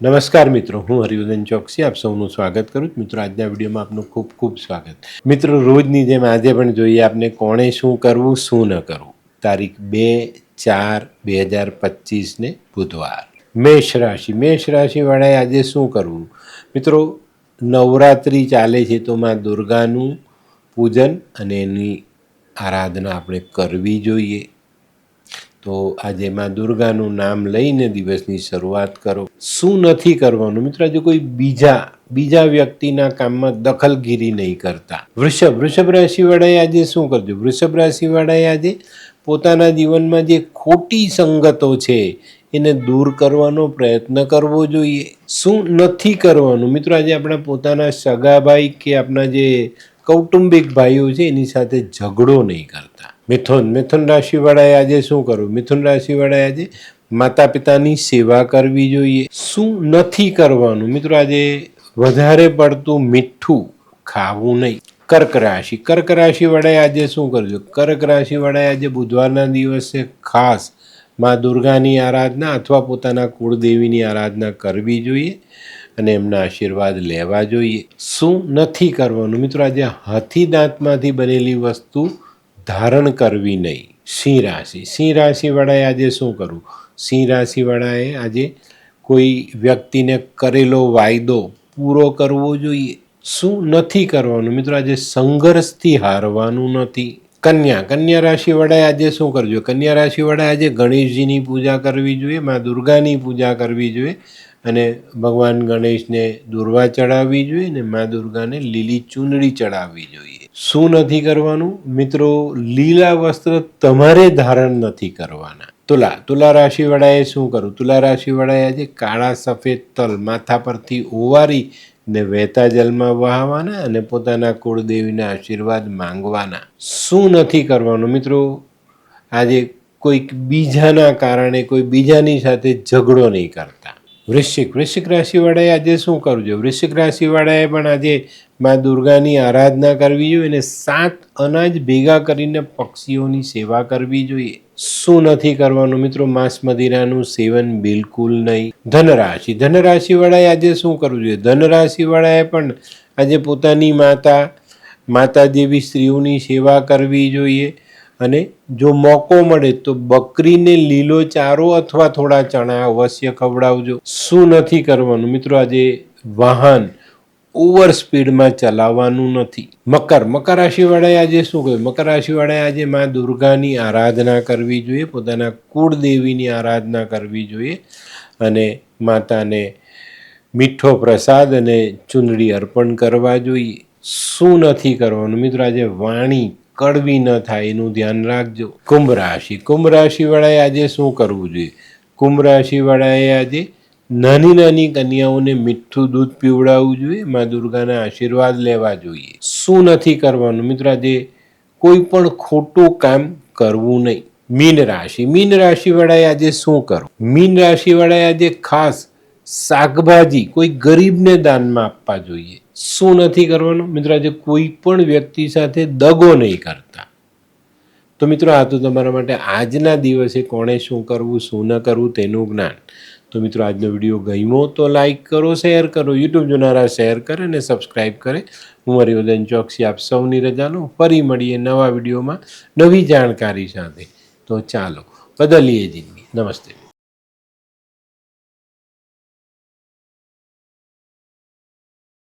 નમસ્કાર મિત્રો, હું હરિવર્ધન ચોકસી, આપ સૌનું સ્વાગત કરું છું. મિત્રો, આજના વિડીયોમાં આપનું ખૂબ ખૂબ સ્વાગત. મિત્રો, રોજની જેમ આજે પણ જોઈએ આપને કોણે શું કરવું, શું ન કરવું. તારીખ બે ચાર બે હજાર પચીસને બુધવાર. મેષ રાશિ. મેષ રાશિવાળાએ આજે શું કરવું? મિત્રો, નવરાત્રિ ચાલે છે તો માં દુર્ગાનું પૂજન અને એની આરાધના આપણે કરવી જોઈએ. તો આજે માં દુર્ગાનું નામ લઈને દિવસની શરૂઆત કરો. શું નથી કરવાનું? મિત્રો, આજે કોઈ બીજા બીજા વ્યક્તિના કામમાં દખલગીરી નહીં કરતા. વૃષભ વૃષભ રાશિવાળાએ આજે શું કરજો? વૃષભ રાશિવાળાએ આજે પોતાના જીવનમાં જે ખોટી સંગતો છે, એને દૂર કરવાનો પ્રયત્ન કરવો જોઈએ. શું નથી કરવાનું? મિત્રો, આજે આપણા પોતાના સગા ભાઈ કે આપણા જે કૌટુંબિક ભાઈઓ છે, એની સાથે ઝઘડો નહીં કરતા. મિથુન. મિથુન રાશિવાળાએ આજે શું કરવું? મિથુન રાશિવાળાએ આજે માતા પિતાની સેવા કરવી જોઈએ. શું નથી કરવાનું? મિત્રો, આજે વધારે પડતું મીઠું ખાવું નહીં. કર્ક રાશિ. કર્ક રાશિવાળાએ આજે શું કરજો? કર્ક રાશિવાળાએ આજે બુધવારના દિવસે ખાસ મા દુર્ગાની આરાધના અથવા પોતાના કુળદેવીની આરાધના કરવી જોઈએ અને એમના આશીર્વાદ લેવા જોઈએ. શું નથી કરવાનું? મિત્રો, આજે હાથી દાંતમાંથી બનેલી વસ્તુ ધારણ કરવી નહીં. સિંહ રાશિ. સિંહ રાશિવાળાએ આજે શું કરવું? સિંહ રાશિવાળાએ આજે કોઈ વ્યક્તિને કરેલો વાયદો પૂરો કરવો જોઈએ. શું નથી કરવાનું? મિત્રો, આજે સંઘર્ષથી હારવાનું નથી. કન્યા. કન્યા રાશિવાળાએ આજે શું કરજો કન્યા રાશિવાળાએ આજે ગણેશજીની પૂજા કરવી જોઈએ, મા દુર્ગાની પૂજા કરવી જોઈએ અને ભગવાન ગણેશને દુર્વા ચડાવવી જોઈએ અને મા દુર્ગાને લીલી ચૂંદડી ચડાવવી જોઈએ. શું નથી કરવાનું? મિત્રો, લીલા વસ્ત્ર તમારે ધારણ નથી કરવાના. તુલા તુલા રાશિવાળાએ શું કરવું તુલા રાશિવાળાએ આજે કાળા સફેદ તલ માથા પરથી ઓવારી ને વહેતા જલમાં વહાવાના અને પોતાના કુળદેવીના આશીર્વાદ માંગવાના. શું નથી કરવાનું મિત્રો? આજે કોઈક બીજાના કારણે, કોઈ બીજાની સાથે ઝઘડો નહીં કરતા. વૃશ્ચિક. વૃશ્ચિક રાશિવાળાએ આજે શું કરવું જોઈએ વૃશ્ચિક રાશિવાળાએ પણ આજે મા દુર્ગાની આરાધના કરવી જોઈએ અને સાત અનાજ ભેગા કરીને પક્ષીઓની સેવા કરવી જોઈએ. શું નથી કરવાનું મિત્રો? માંસ મદિરાનું સેવન બિલકુલ નહીં. ધનરાશિ. ધનરાશિવાળાએ આજે શું કરવું જોઈએ? ધનરાશિવાળાએ પણ આજે પોતાની માતા માતા જેવી સ્ત્રીઓની સેવા કરવી જોઈએ. અને જો મોકો મળે તો બકરીને લીલો ચારો અથવા થોડા ચણા અવશ્ય ખવડાવજો. શું નથી કરવાનું? મિત્રો, આજે વાહન ઓવર સ્પીડમાં ચલાવવાનું નથી. મકર મકર રાશિવાળાએ આજે શું કહ્યું? મકર રાશિવાળાએ આજે મા દુર્ગાની આરાધના કરવી જોઈએ, પોતાના કુળદેવીની આરાધના કરવી જોઈએ અને માતાને મીઠો પ્રસાદ અને ચૂંદડી અર્પણ કરવા જોઈએ. શું નથી કરવાનું? મિત્રો, આજે વાણી કડવી ન થાય, એનું ધ્યાન રાખજો. કુંભ રાશિ. કુંભ રાશિવાળાએ આજે શું કરવું જોઈએ? કુંભ રાશિવાળાએ આજે નાની નાની કન્યાઓને મીઠું દૂધ પીવડાવવું જોઈએ, મા દુર્ગાના આશીર્વાદ લેવા જોઈએ. શું નથી કરવાનું? મિત્રો, આજે કોઈ પણ ખોટું કામ કરવું નહીં. મીન રાશિ. મીન રાશિવાળાએ આજે શું કરવું? મીન રાશિવાળાએ આજે ખાસ શાકભાજી કોઈ ગરીબને દાનમાં આપવા જોઈએ. શું નથી કરવાનું? મિત્રો, આજે કોઈ પણ વ્યક્તિ સાથે દગો નહીં કરતા. તો મિત્રો, આ તો તમારા માટે આજના દિવસે કોણે શું કરવું, શું ન કરવું તેનું જ્ઞાન. તો મિત્રો, આજનો વીડિયો ગમ્યો તો લાઈક કરો, શેર કરો, યુટ્યુબ જોનારા શેર કરે અને સબસ્ક્રાઈબ કરે. હું હરિવર્ધન ચોકસી આપ સૌની રજાનો ફરી મળીએ નવા વિડીયોમાં નવી જાણકારી સાથે. તો ચાલો, બદલીએ જિંદગી. નમસ્તે.